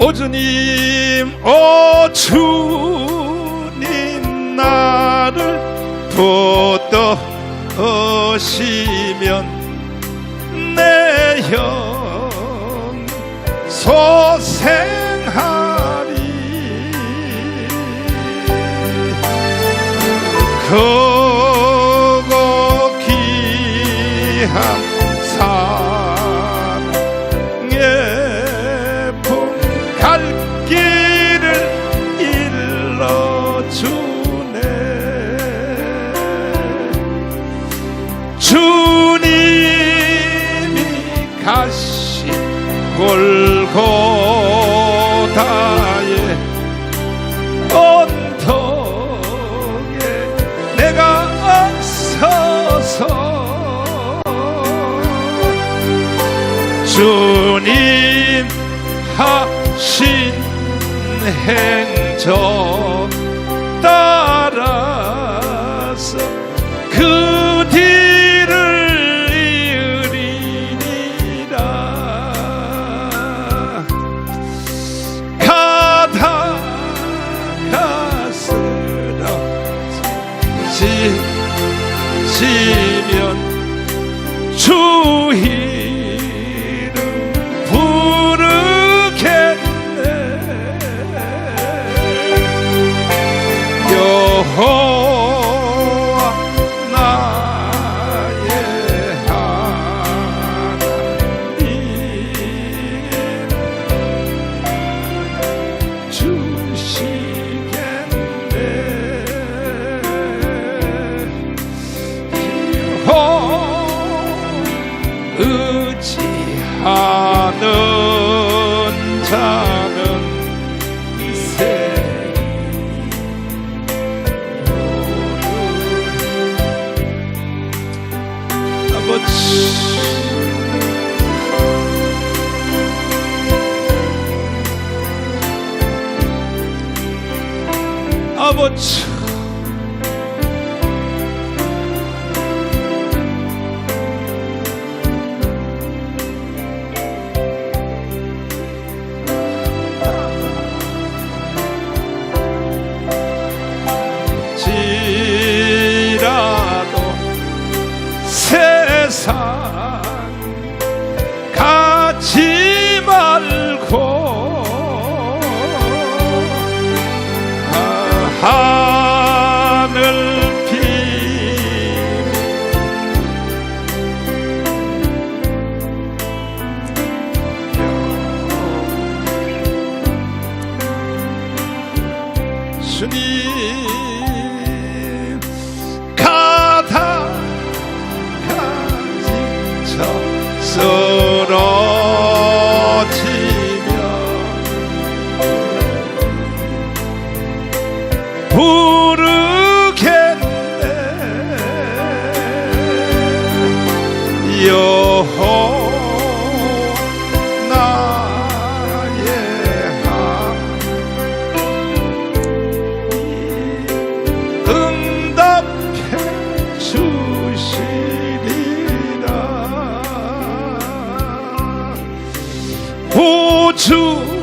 오 주님 오 주님 나를 붙드시면 내 영 소생 주님이 가신 골고다의 언덕에 내가 서서 주님 하신 행정 home. 아버지. soul. Jesús.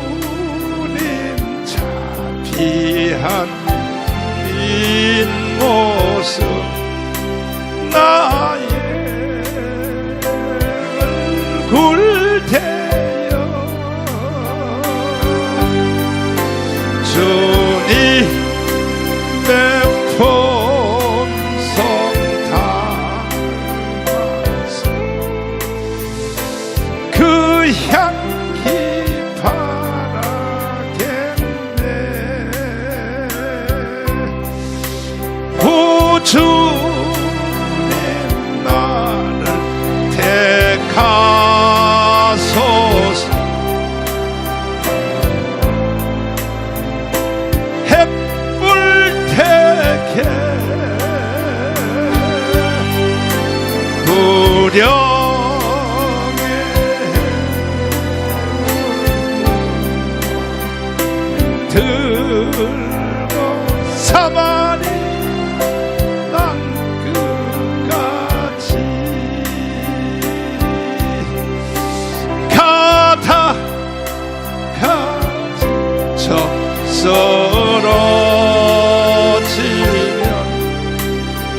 가만히 난 끝까지. 가다 가지 저서러지면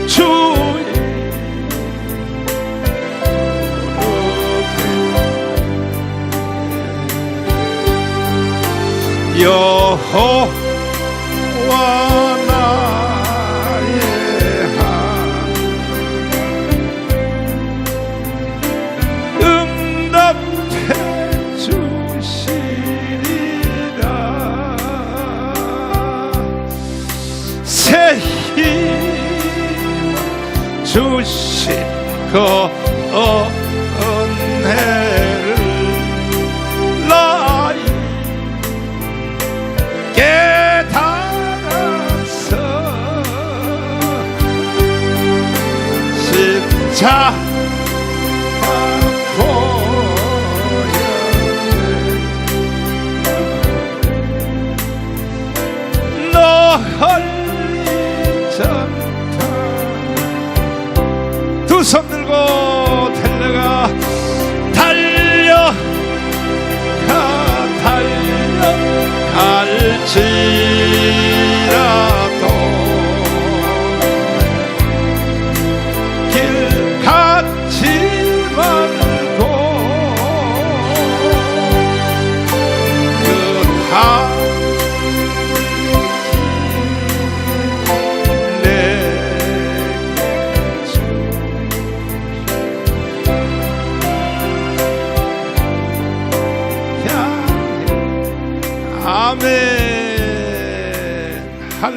주의 무릎에 여호 와 mejor.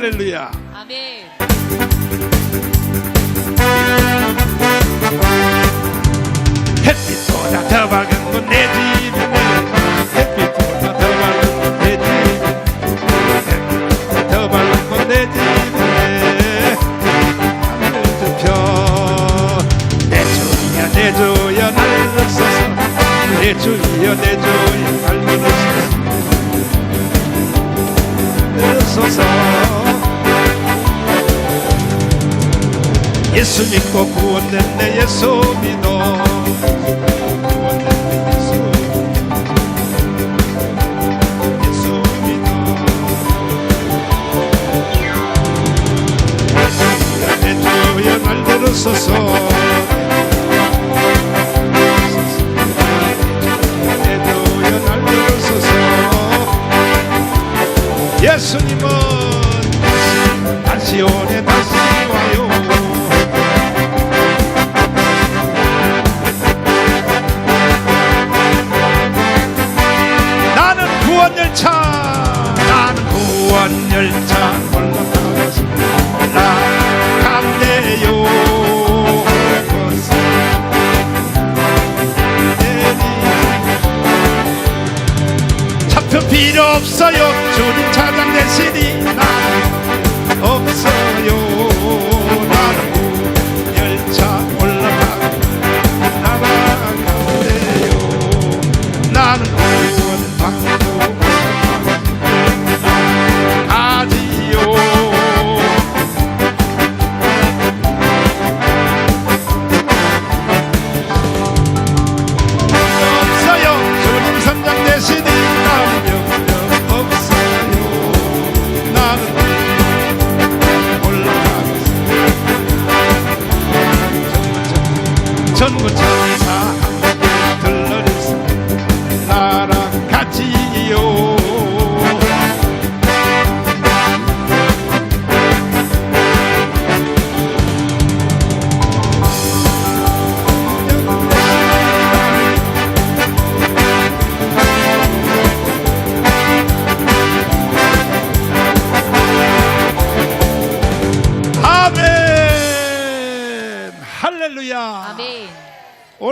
할렐루야. 아멘. 햇빛보다 더 밝은 예수 믿고 구원된 내 예수 믿어. 서서. 내도여 날들을 서서. 예수님은 다시 다시 오네 다시 와. 열차 올라가서 올라간대요. 차표 필요 없어요. 주님 차장 대신이 나 없어요.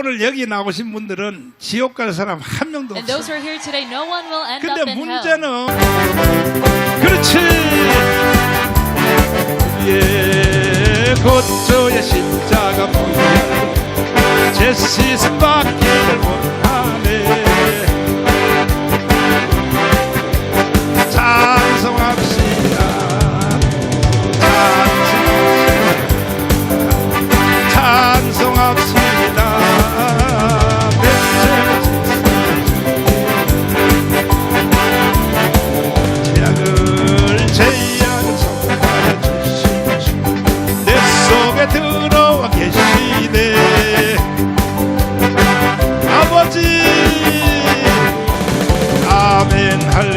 오늘 여기 나오신 분들은 지옥 갈 사람 한 명도 없어요. No 근데 문제는 그렇지. 예, 고조의 십자가 보여 제 시선 밖에 못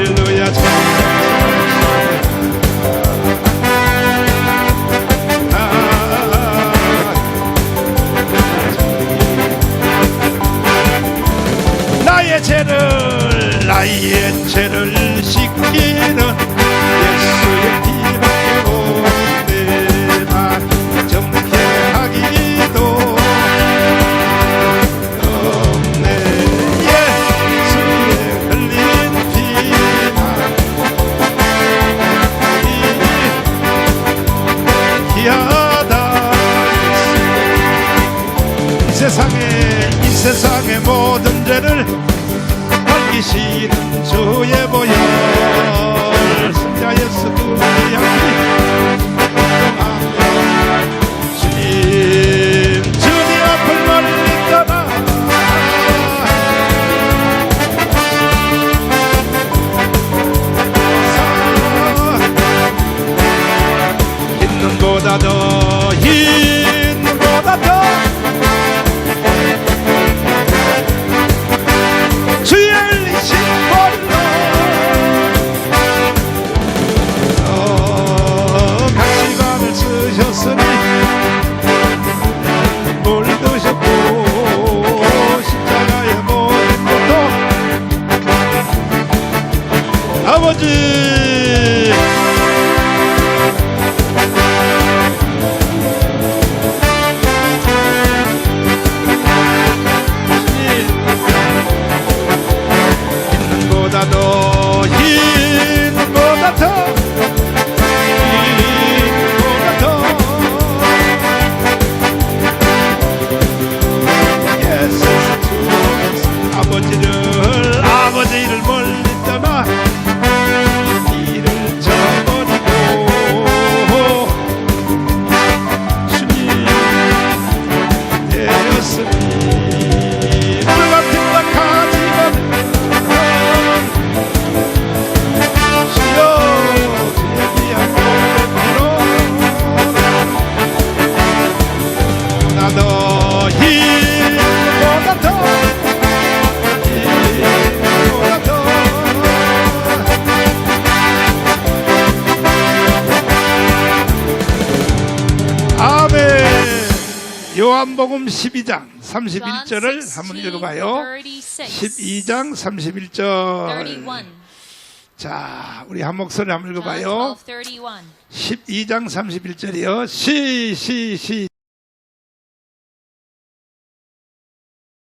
Hallelujah 요한복음 12장 31절을 한번 읽어봐요. 12장 31절. 자, 우리 한 목소리 한번 읽어봐요. 12장 31절이요. 시, 시, 시.